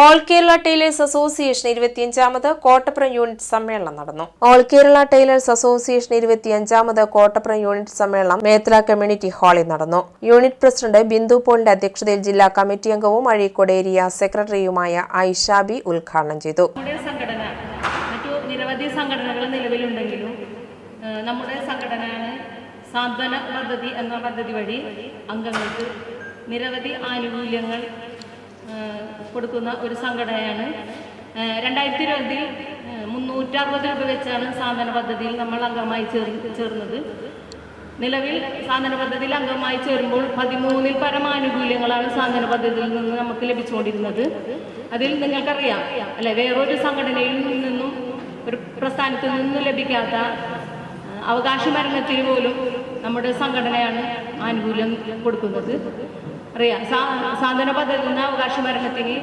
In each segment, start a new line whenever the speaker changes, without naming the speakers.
All Kerala tailors association ഇരുപത്തിയഞ്ചാമത് Kottappuram unit സമ്മേളനം നടന്നു. ഓൾ കേരള ടൈലേഴ്സ് അസോസിയേഷൻ ഇരുപത്തിയഞ്ചാമത് കോട്ടപ്പുറം യൂണിറ്റ് സമ്മേളനം മേത്തല കമ്മ്യൂണിറ്റി ഹാളിൽ നടന്നു. യൂണിറ്റ് പ്രസിഡന്റ് ബിന്ദു പോളിന്റെ അധ്യക്ഷതയിൽ ജില്ലാ കമ്മിറ്റി അംഗവും അഴീക്കോട് ഏരിയ സെക്രട്ടറിയുമായ ഐഷാബി ഉദ്ഘാടനം ചെയ്തു.
സംഘടന മറ്റു നിരവധി സംഘടനകൾ നിലവിലുണ്ടെങ്കിലും നമ്മുടെ സംഘടനയാണ് സാന്ത്വന പദ്ധതി എന്ന പദ്ധതി വഴി അംഗങ്ങൾക്ക് നിരവധി ആനുകൂല്യങ്ങൾ കൊടുക്കുന്ന ഒരു സംഘടനയാണ്. രണ്ടായിരത്തി ഇരുപതിൽ മുന്നൂറ്ററുപത് രൂപ വെച്ചാണ് സാന്ത്വന പദ്ധതിയിൽ നമ്മൾ അംഗമായി ചേർ ചേർന്നത്. നിലവിൽ സാന്ത്വന പദ്ധതിയിൽ അംഗമായി ചേരുമ്പോൾ പതിമൂന്നിൽ പരം ആനുകൂല്യങ്ങളാണ് സാന്ത്വന പദ്ധതിയിൽ നിന്ന് നമുക്ക് ലഭിച്ചുകൊണ്ടിരുന്നത്. അതിൽ നിങ്ങൾക്കറിയാം അല്ലെ വേറൊരു സംഘടനയിൽ നിന്നും ഒരു പ്രസ്ഥാനത്തിൽ നിന്നും ലഭിക്കാത്ത അവകാശ മരണത്തിന് പോലും നമ്മുടെ സംഘടനയാണ് ആനുകൂല്യം കൊടുക്കുന്നത്. അറിയാം. സാന്ത്വന പദ്ധതിയിൽ നിന്ന് അവകാശ മരണത്തിന്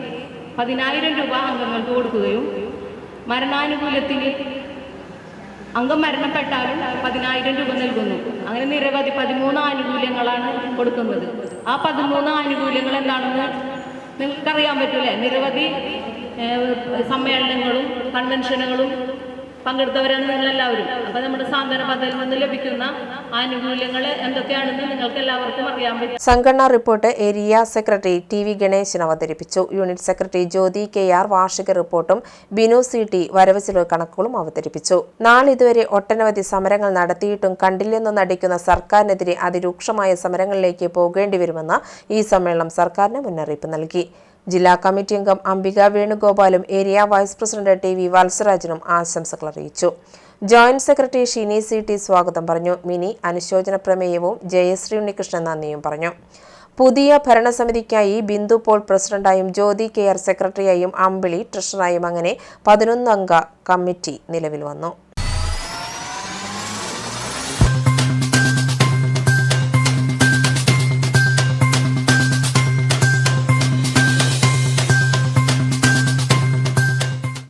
പതിനായിരം രൂപ അംഗങ്ങൾക്ക് കൊടുക്കുകയും മരണാനുകൂല്യത്തിന് അംഗം മരണപ്പെട്ടാലും പതിനായിരം രൂപ നൽകുന്നു. അങ്ങനെ നിരവധി പതിമൂന്ന് ആനുകൂല്യങ്ങളാണ് കൊടുക്കുന്നത്. ആ പതിമൂന്ന് ആനുകൂല്യങ്ങൾ എന്താണെന്ന് നിങ്ങൾക്കറിയാൻ പറ്റൂലേ നിരവധി സമ്മേളനങ്ങളും കൺവെൻഷനുകളും പങ്കെടുത്തവരാണ് നിങ്ങളെല്ലാവരും. അപ്പൊ നമ്മുടെ സാന്ത്വന പദ്ധതിയിൽ നിന്ന് ലഭിക്കുന്ന ആനുകൂല്യങ്ങൾ എന്തൊക്കെയാണെന്ന് നിങ്ങൾക്ക് എല്ലാവർക്കും അറിയാൻ പറ്റും.
സംഘടനാ report area secretary T V Ganesan അവതരിപ്പിച്ചു. Unit secretary Jyothi K R വാർഷിക റിപ്പോർട്ടും ബിനു സി ടി വരവ് കണക്കുകളും അവതരിപ്പിച്ചു. നാളിതുവരെ ഒട്ടനവധി സമരങ്ങൾ നടത്തിയിട്ടും കണ്ടില്ലെന്ന് നടിക്കുന്ന സർക്കാരിനെതിരെ അതിരൂക്ഷമായ സമരങ്ങളിലേക്ക് പോകേണ്ടി വരുമെന്ന് ഈ സമ്മേളനം സർക്കാരിന് മുന്നറിയിപ്പ് നൽകി. ജില്ലാ കമ്മിറ്റി അംഗം Ambika വേണുഗോപാലും area vice president T V വത്സരാജനും ആശംസകൾ അറിയിച്ചു. Joint secretary Shini C T സ്വാഗതം പറഞ്ഞു. മിനി അനുശോചന പ്രമേയവും ജയശ്രീ ഉണ്ണികൃഷ്ണൻ നന്ദിയും പറഞ്ഞു. പുതിയ ഭരണസമിതിക്കായി ബിന്ദു പോൾ പ്രസിഡന്റായും ജ്യോതി ആർ സെക്രട്ടറിയായും അമ്പിളി ട്രഷറായും അങ്ങനെ പതിനൊന്നംഗ കമ്മിറ്റി നിലവിൽ വന്നു.